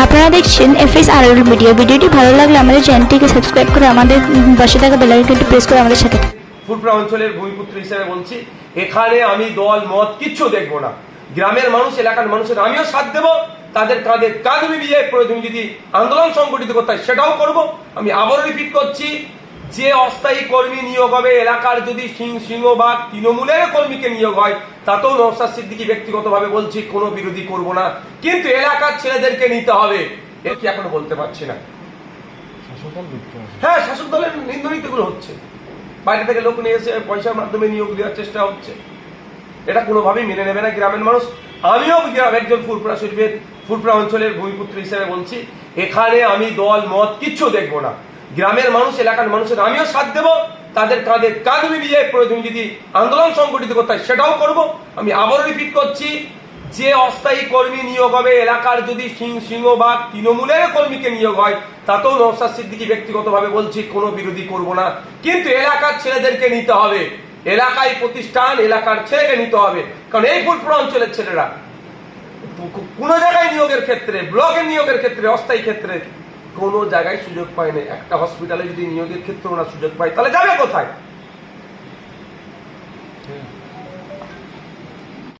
আপনারা দেখছেন এফএস আর মিডিয়া ভিডিওটি ভালো লাগলে আমাদের চ্যানেলটিকে সাবস্ক্রাইব করে আমাদের বসে থাকা বেলাইকনটি প্রেস করে আমাদের সাথে। ফুরপুরা অঞ্চলের ভূমিপুত্র হিসেবে বলছি, এখানে আমি দল, মত কিচ্ছু দেখব না। গ্রামের মানুষ, এলাকার মানুষের, আমিও সাথ দেব, তাদের কাঁধে কাঁধ মিলিয়ে প্রয়োজন যদি আন্দোলন সংগঠিত করতে হয়, সেটাও করব। আমি আবারও রিপিট করছি যে অস্থায়ী কর্মী নিয়োগ হবে এলাকার যদি সিংহবাগ তৃণমূলের কর্মীকে নিয়োগ হয় তাতেও নওসাদ সিদ্দিকি ব্যক্তিগতভাবে বলছি কোনো বিরোধী করব না। কিন্তু এলাকার ছেলেদেরকে নিতে হবে। এ কি এখনও বলতে পারছি না। হ্যাঁ শাসক দলের নিন্দনীতিগুলো হচ্ছে। বাইরে থেকে লোক নিয়ে এসে পয়সার মাধ্যমে নিয়োগ দেওয়ার চেষ্টা হচ্ছে। এটা কোনোভাবেই মেনে নেবে না গ্রামের মানুষ। আমিও গ্রাম একজন ফুরপুরা শরীফের ফুরপুরা অঞ্চলের ভূমিপুত্র হিসেবে বলছি এখানে আমি দল মত কিচ্ছু দেখব না। গ্রামের মানুষ, এলাকার মানুষের, আমিও সাথ দেব। তাদের কাঁধে কাঁধ মিলিয়ে প্রয়োজন যদি আন্দোলন সংগঠিত করতে হয়, সেটাও করব। আমি আবারও রিপিট করছি, যে অস্থায়ী কর্মী নিয়োগ হবে, এলাকার যদি সিং, সিংহ বা তৃণমূলের কর্মীকে নিয়োগ হয়, তাতেও নওসাদ সিদ্দিকি ব্যক্তিগতভাবে বলছি, কোনো বিরোধী করব না। কিন্তু এলাকার ছেলেদেরকে নিতে হবে। এলাকায় প্রতিষ্ঠান, এলাকার ছেলেকে নিতে হবে। কারণ এই ফুটপুর অঞ্চলের ছেলেরা, কোনো জায়গায় নিয়োগের ক্ষেত্রে, ব্লকের নিয়োগের ক্ষেত্রে, অস্থায়ী ক্ষেত্রে কোনো জায়গায় সুযোগ পায় না একটা হসপিটালে যদি নিয়োগের ক্ষেত্রে ওনার সুযোগ পায়, তাহলে যাবে কোথায়?